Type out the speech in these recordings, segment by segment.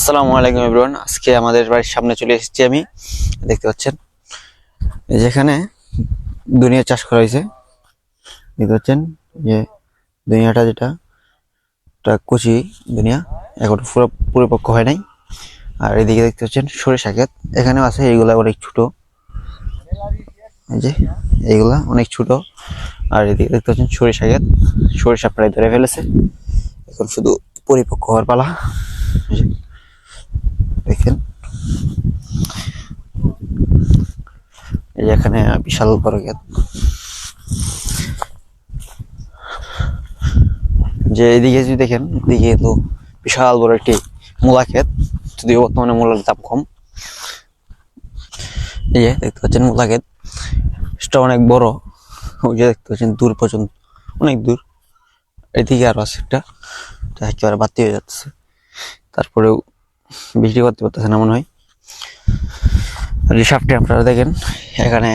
আসসালামু আলাইকুম এভরিওয়ান। আজকে আমাদের বাড়ির সামনে চলে এসেছি আমি। দেখতে পাচ্ছেন? যেখানে দুনিয়া চাষ করা হয়েছে। দেখতে পাচ্ছেন? যে দুনিয়াটা যেটা এটা কচি দুনিয়া। এখন পুরো পরিপক্ক হয় নাই। আর এদিকে দেখতে পাচ্ছেন সরিষা ক্ষেত। এখানেও আছে, এইগুলা অনেক ছোট। যে এইগুলা অনেক ছোট। আর এদিকে দেখতে পাচ্ছেন সরিষা ক্ষেত। সরিষা প্রায় ধরে ফেলেছে। এখন শুধু পরিপক্ক হওয়ার পালা এই যে দেখেন এই যে এখানে বিশাল বড় ক্ষেত যে এদিকে যদি দেখেন, এদিকে তো বিশাল বড় একটি মূলা ক্ষেত। যদিও বর্তমানে মূলার দাম কম। এই যে দেখতে পাচ্ছেন মূলা ক্ষেত। সেটা অনেক বড়। ওই যে দেখতে পাচ্ছেন দূর পর্যন্ত, অনেক দূর। এদিকে আরও আছে একটা। একেবারে বাতি হয়ে যাচ্ছে। তারপরেও বিক্রি করতে পারতেছে না মনে হয়। আর আপনারা দেখেন এখানে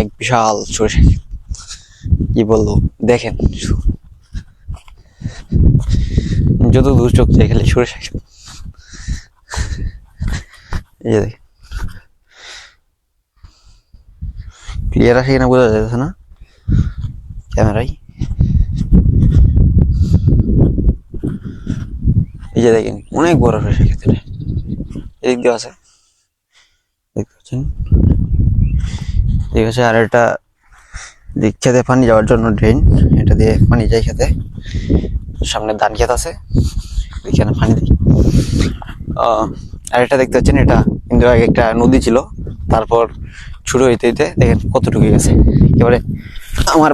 এক বিশাল সরিষা কি বলব? দেখেন যত দূর চোখ যায় খালি সরিষা। এই যে দেখেন। ক্লিয়ার আসে কিনা বোঝা যাচ্ছে না। ক্যামেরায়। এই যে দেখেন, অনেক বড় সরিষা ক্ষেত্রে। এদিক দিয়ে আছে। দেখতে পাচ্ছেন? ঠিক আছে, আর এটা দিক খেতে পানি যাওয়ার জন্য ড্রেন এটা দিয়ে পানি যায় খেতে। সামনে ধান ক্ষেত আছে, এখানে পানি দিই। আর এটা দেখতে পাচ্ছেন, এটা কিন্তু আগে একটা নদী ছিল, তারপর ছোট হইতে হইতে দেখেন কতটুকু গেছে। এবারে আমার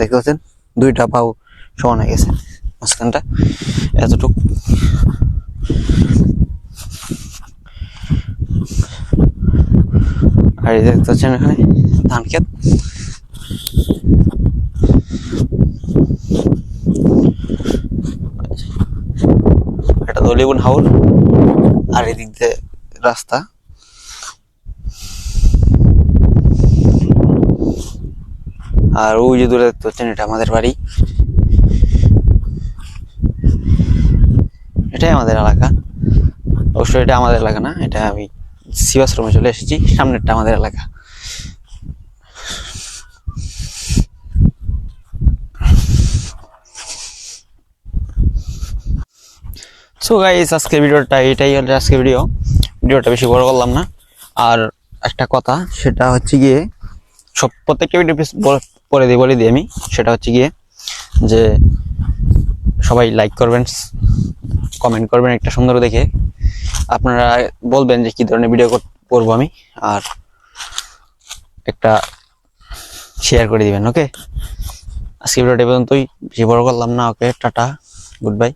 দেখতে পাচ্ছেন, দুইটা পাও সমান হয়ে গেছে, মাঝখানটা এতটুকু। আর দেখতে পাচ্ছেন এখানে ধান ক্ষেত এটা দলিবন হাউল। আর এদিক দিয়ে রাস্তা। আর ওই যে দূরে দেখতে পাচ্ছেন, এটা আমাদের বাড়ি। এটাই আমাদের এলাকা। অবশ্যই এটা আমাদের এলাকা না, এটা আমি শিবাশ্রমে চলে এসেছি, সামনেরটা আমাদের এলাকা। সো গাইস আজকে ভিডিওটা এটাই হলো আজকে ভিডিও ভিডিওটা বেশি বড় করলাম না। আর একটা কথা, সেটা হচ্ছে গিয়ে, সব প্রত্যেকটা ভিডিও পরে দিয়ে বলে দিই আমি। সেটা হচ্ছে গিয়ে যে, সবাই লাইক করবেন কমেন্ট করবেন একটা সুন্দর দেখে। আপনারা বলবেন যে কি ধরনের ভিডিও করব আমি। আর একটা শেয়ার করে দিবেন ওকে আজকে ভিডিওটা পর্যন্তই। বেশি বড় করলাম না ওকে টাটা গুড বাই